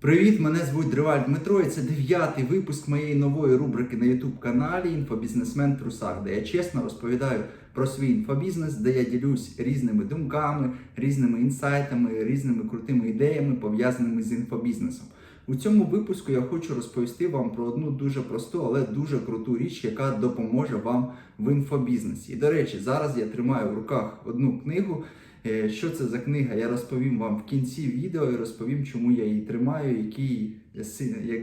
Привіт, мене звуть Дриваль Дмитро, і це дев'ятий випуск моєї нової рубрики на youtube каналі Інфобізнесмен в трусах, де я чесно розповідаю про свій інфобізнес, де я ділюсь різними думками, різними інсайтами, різними крутими ідеями, пов'язаними з інфобізнесом. У цьому випуску я хочу розповісти вам про одну дуже просту, але дуже круту річ, яка допоможе вам в інфобізнесі. І до речі, зараз я тримаю в руках одну книгу. Е, Що це за книга? Я розповім вам в кінці відео і розповім, чому я її тримаю, який,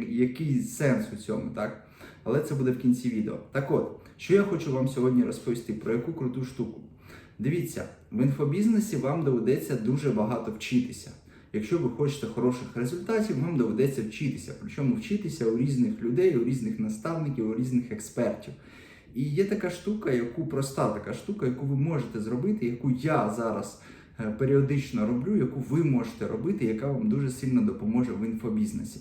який сенс у цьому, так? Але це буде в кінці відео. Так от, що я хочу вам сьогодні розповісти, про яку круту штуку. Дивіться, в інфобізнесі вам доведеться дуже багато вчитися. Якщо ви хочете хороших результатів, вам доведеться вчитися. Причому вчитися у різних людей, у різних наставників, у різних експертів. І є така штука, яку проста така штука, яку ви можете зробити, яку я зараз е, періодично роблю, яку ви можете робити, яка вам дуже сильно допоможе в інфобізнесі.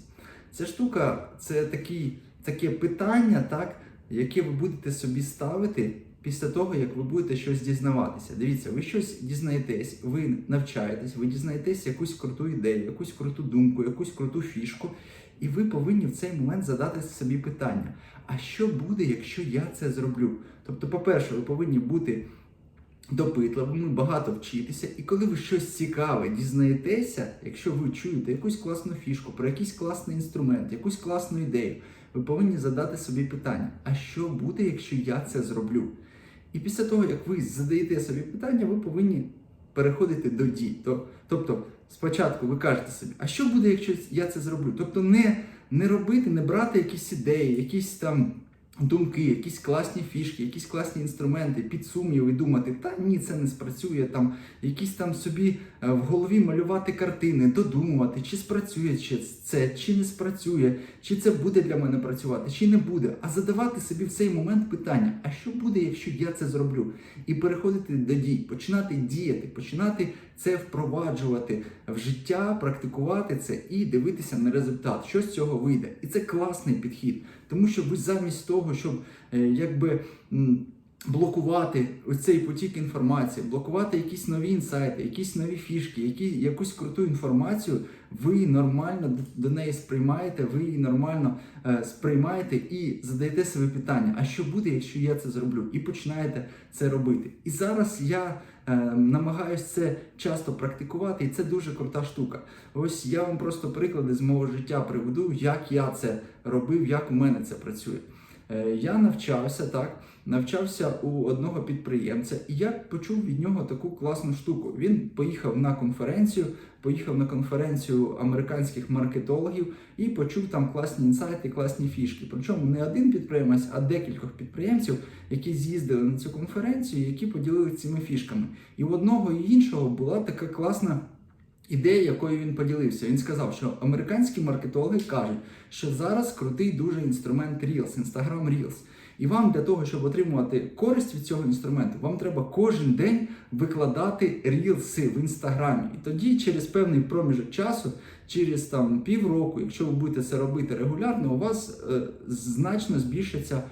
Ця штука це такий, таке питання, так, яке ви будете собі ставити після того, як ви будете щось дізнаватися. Дивіться, ви щось дізнаєтесь, ви навчаєтесь, ви дізнаєтесь якусь круту ідею, якусь круту думку, якусь круту фішку, і ви повинні в цей момент задати собі питання: а що буде, якщо я це зроблю? Тобто, по-перше, ви повинні бути допитливими, багато вчитися, і коли ви щось цікаве дізнаєтеся, якщо ви чуєте якусь класну фішку, про якийсь класний інструмент, якусь класну ідею, ви повинні задати собі питання: а що буде, якщо я це зроблю? І після того, як ви задаєте собі питання, ви повинні переходити до дій. То- Тобто, спочатку ви кажете собі, а що буде, якщо я це зроблю? Тобто, не, не робити, не брати якісь ідеї, якісь там думки, якісь класні фішки, якісь класні інструменти, під сумнів і думати, та ні, це не спрацює. Там якісь там собі в голові малювати картини, додумувати, чи спрацює чи це, чи не спрацює, чи це буде для мене працювати, чи не буде. А задавати собі в цей момент питання: а що буде, якщо я це зроблю? І переходити до дій, починати діяти, починати це впроваджувати в життя, практикувати це і дивитися на результат, що з цього вийде. І це класний підхід, тому що ви замість того, щоб е, якби. Блокувати ось цей потік інформації, блокувати якісь нові інсайти, якісь нові фішки, які, якусь круту інформацію, ви нормально до- неї сприймаєте, ви її нормально е, сприймаєте і задаєте собі питання: а що буде, якщо я це зроблю? І починаєте це робити. І зараз я е, намагаюся це часто практикувати, і це дуже крута штука. Ось я вам просто приклади з мого життя приведу, як я це робив, як у мене це працює. Е, Я навчався так, навчався у одного підприємця, і я почув від нього таку класну штуку. Він поїхав на конференцію, поїхав на конференцію американських маркетологів і почув там класні інсайти, класні фішки. Причому не один підприємець, а декількох підприємців, які з'їздили на цю конференцію, які поділилися цими фішками. І у одного і іншого була така класна. Ідея, якою він поділився, він сказав, що американські маркетологи кажуть, що зараз крутий дуже інструмент Reels, Instagram Reels. І вам для того, щоб отримувати користь від цього інструменту, вам треба кожен день викладати рілси в інстаграмі. І тоді, через певний проміжок часу, через там півроку, якщо ви будете це робити регулярно, у вас е, значно збільшиться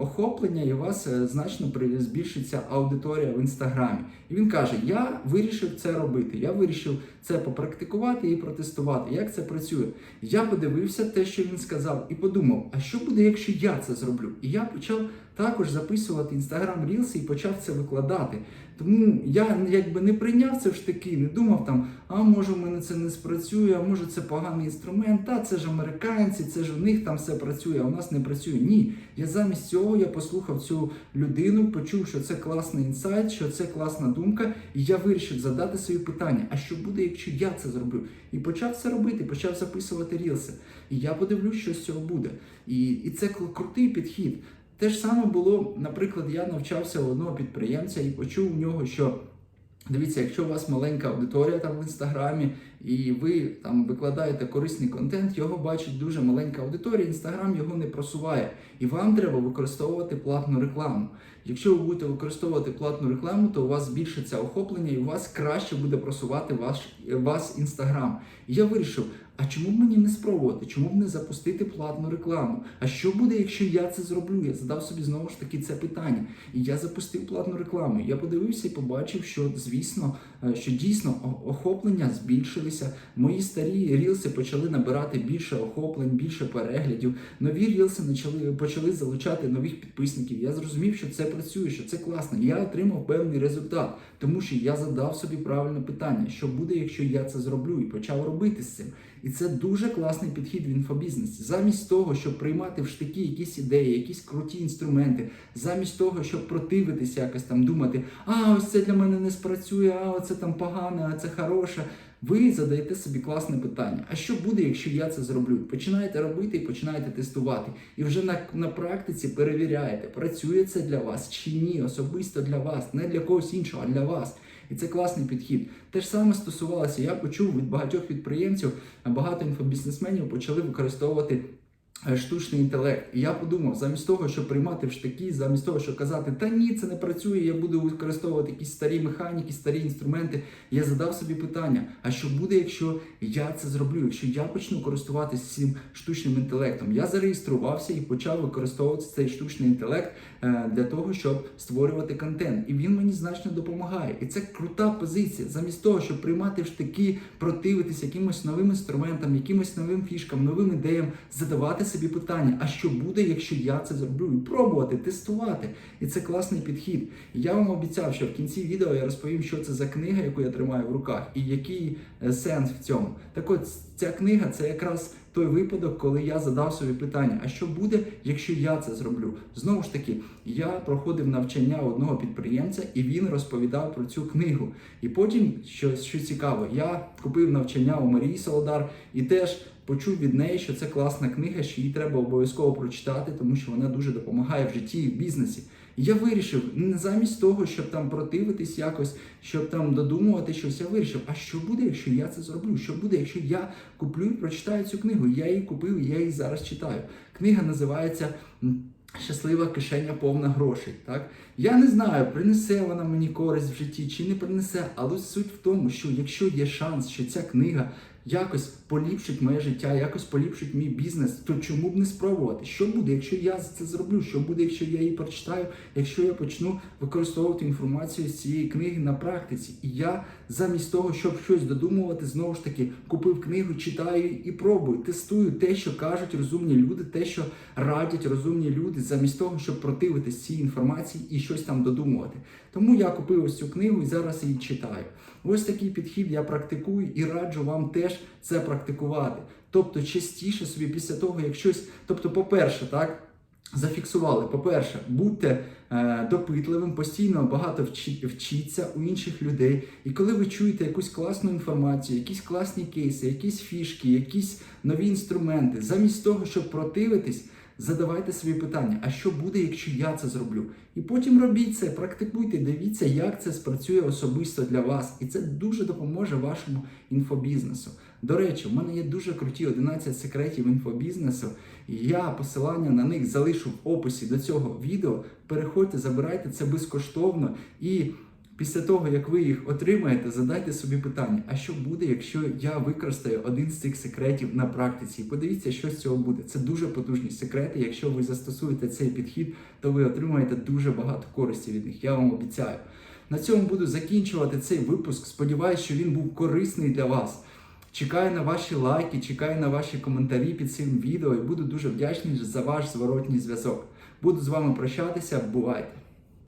охоплення, і у вас е, значно збільшиться аудиторія в інстаграмі. І він каже: Я вирішив це робити. Я вирішив це попрактикувати і протестувати. Як це працює? Я подивився те, що він сказав, і подумав: а що буде, якщо я це зроблю? І я почав також записувати інстаграм Reels і почав це викладати. Тому я якби не прийняв це в штики, не думав там, а може в мене це не спрацює, а може це поганий інструмент, та це ж американці, це ж у них там все працює, а у нас не працює. Ні. Я замість цього я послухав цю людину, почув, що це класний інсайт, що це класна думка, і я вирішив задати собі питання: а що буде, якщо я це зроблю? І почав це робити, почав записувати рілси. І я подивлюсь, що з цього буде. І, і це крутий підхід. Те ж саме було, наприклад, я навчався у одного підприємця і почув у нього, що дивіться, якщо у вас маленька аудиторія там в інстаграмі, і ви там викладаєте корисний контент, його бачить дуже маленька аудиторія, інстаграм його не просуває. І вам треба використовувати платну рекламу. Якщо ви будете використовувати платну рекламу, то у вас збільшиться охоплення і у вас краще буде просувати ваш, вас інстаграм. Я вирішив, а чому б мені не спробувати? Чому б не запустити платну рекламу? А що буде, якщо я це зроблю? Я задав собі знову ж таки це питання. І я запустив платну рекламу. Я подивився і побачив, що звісно е, що дійсно охоплення збільшилися. Мої старі рілси почали набирати більше охоплень, більше переглядів. Нові рілси почали, почали залучати нових підписників. Я зрозумів, що це працює, що це класно. Я отримав певний результат, тому що я задав собі правильне питання, що буде, якщо я це зроблю, і почав робити з цим. І це дуже класний підхід в інфобізнесі. Замість того, щоб приймати в штики якісь ідеї, якісь круті інструменти, замість того, щоб противитися, якось там думати, а ось це для мене не спрацює, а оце там погане, а це хороше. Ви задаєте собі класне питання. А що буде, якщо я це зроблю? Починаєте робити і починаєте тестувати. І вже на, на практиці перевіряєте, працює це для вас чи ні, особисто для вас, не для когось іншого, а для вас. І це класний підхід. Те ж саме стосувалося, я почув від багатьох підприємців, багато інфобізнесменів почали використовувати штучний інтелект. І я подумав, замість того, щоб приймати в штаки, замість того, щоб казати, та ні, це не працює, я буду використовувати якісь старі механіки, старі інструменти. Я задав собі питання: а що буде, якщо я це зроблю? Якщо я почну користуватися цим штучним інтелектом? Я зареєструвався і почав використовувати цей штучний інтелект е, для того, щоб створювати контент. І він мені значно допомагає. І це крута позиція. Замість того, щоб приймати в штики, противитись якимось новим інструментам, якимось новим фішкам, новим ідеям, задавати собі питання: а що буде, якщо я це зроблю? І пробувати, тестувати. І це класний підхід. Я вам обіцяв, що в кінці відео я розповім, що це за книга, яку я тримаю в руках, і який е, сенс в цьому. Так от ця книга це якраз той випадок, коли я задав собі питання: а що буде, якщо я це зроблю? Знову ж таки, я проходив навчання одного підприємця, і він розповідав про цю книгу. І потім, що, що цікаво, я купив навчання у Марії Солодар і теж. Почув від неї, що це класна книга, що її треба обов'язково прочитати, тому що вона дуже допомагає в житті і в бізнесі. Я вирішив, не замість того, щоб там противитись якось, щоб там додумувати щось, я вирішив, а що буде, якщо я це зроблю? Що буде, якщо я куплю і прочитаю цю книгу? Я її купив, я її зараз читаю. Книга називається Щаслива кишеня повна грошей. Так? Я не знаю, принесе вона мені користь в житті чи не принесе, але суть в тому, що якщо є шанс, що ця книга якось поліпшить моє життя, якось поліпшить мій бізнес, то чому б не спробувати? Що буде, якщо я це зроблю? Що буде, якщо я її прочитаю, якщо я почну використовувати інформацію з цієї книги на практиці? І я замість того, щоб щось додумувати, знову ж таки купив книгу, читаю і пробую, тестую те, що кажуть розумні люди, те, що радять розумні люди, замість того, щоб противитись цій інформації і щось там додумувати. Тому я купив ось цю книгу і зараз її читаю. Ось такий підхід я практикую і раджу вам теж це практикувати. Тобто, частіше собі після того, як щось, тобто, по-перше, так. Зафіксували, по-перше, будьте е, допитливим, постійно багато вчи, вчіться у інших людей. І коли ви чуєте якусь класну інформацію, якісь класні кейси, якісь фішки, якісь нові інструменти, замість того, щоб противитись, задавайте собі питання: а що буде, якщо я це зроблю? І потім робіть це, практикуйте, дивіться, як це спрацює особисто для вас. І це дуже допоможе вашому інфобізнесу. До речі, в мене є дуже круті 11 секретів інфобізнесу. Я посилання на них залишу в описі до цього відео. Переходьте, забирайте це безкоштовно. І після того, як ви їх отримаєте, задайте собі питання: а що буде, якщо я використаю один з цих секретів на практиці? І подивіться, що з цього буде. Це дуже потужні секрети. Якщо ви застосуєте цей підхід, то ви отримаєте дуже багато користі від них. Я вам обіцяю. На цьому буду закінчувати цей випуск. Сподіваюсь, що він був корисний для вас. Чекаю на ваші лайки, чекаю на ваші коментарі під цим відео і буду дуже вдячний за ваш зворотній зв'язок. Буду з вами прощатися. Бувайте!